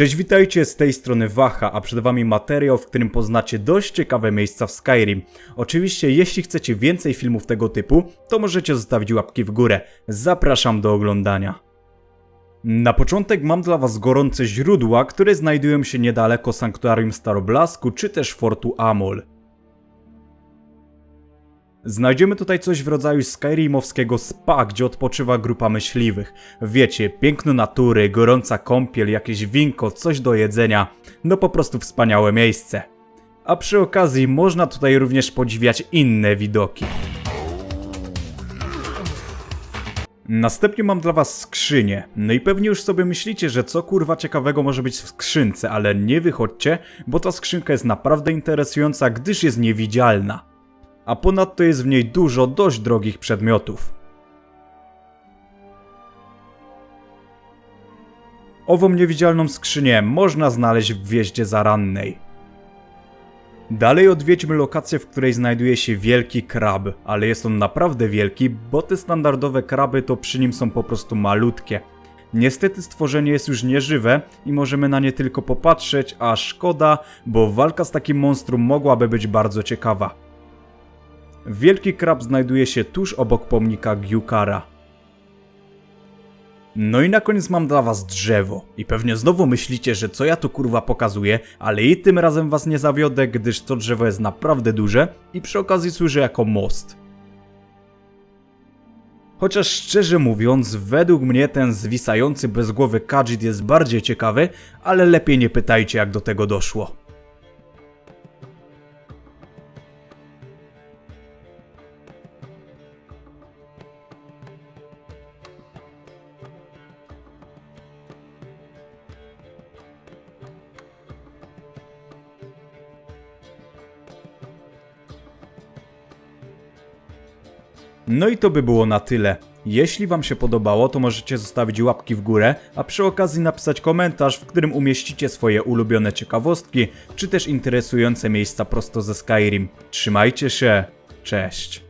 Cześć, witajcie, z tej strony Waha, a przed wami materiał, w którym poznacie dość ciekawe miejsca w Skyrim. Oczywiście, jeśli chcecie więcej filmów tego typu, to możecie zostawić łapki w górę. Zapraszam do oglądania. Na początek mam dla was gorące źródła, które znajdują się niedaleko Sanktuarium Staroblasku czy też Fortu Amol. Znajdziemy tutaj coś w rodzaju Skyrimowskiego spa, gdzie odpoczywa grupa myśliwych. Wiecie, piękno natury, gorąca kąpiel, jakieś winko, coś do jedzenia. No po prostu wspaniałe miejsce. A przy okazji można tutaj również podziwiać inne widoki. Następnie mam dla was skrzynię. No i pewnie już sobie myślicie, że co kurwa ciekawego może być w skrzynce, ale nie wychodźcie, bo ta skrzynka jest naprawdę interesująca, gdyż jest niewidzialna a ponadto jest w niej dużo dość drogich przedmiotów. Ową niewidzialną skrzynię można znaleźć w wjeździe zarannej. Dalej odwiedźmy lokację, w której znajduje się wielki krab, ale jest on naprawdę wielki, bo te standardowe kraby to przy nim są po prostu malutkie. Niestety stworzenie jest już nieżywe i możemy na nie tylko popatrzeć, a szkoda, bo walka z takim monstrum mogłaby być bardzo ciekawa. Wielki krab znajduje się tuż obok pomnika Giukara. No i na koniec mam dla was drzewo. I pewnie znowu myślicie, że co ja tu kurwa pokazuję, ale i tym razem was nie zawiodę, gdyż to drzewo jest naprawdę duże i przy okazji służy jako most. Chociaż szczerze mówiąc, według mnie ten zwisający bez głowy Khajiit jest bardziej ciekawy, ale lepiej nie pytajcie jak do tego doszło. No i to by było na tyle. Jeśli Wam się podobało, to możecie zostawić łapki w górę, a przy okazji napisać komentarz, w którym umieścicie swoje ulubione ciekawostki, czy też interesujące miejsca prosto ze Skyrim. Trzymajcie się, cześć.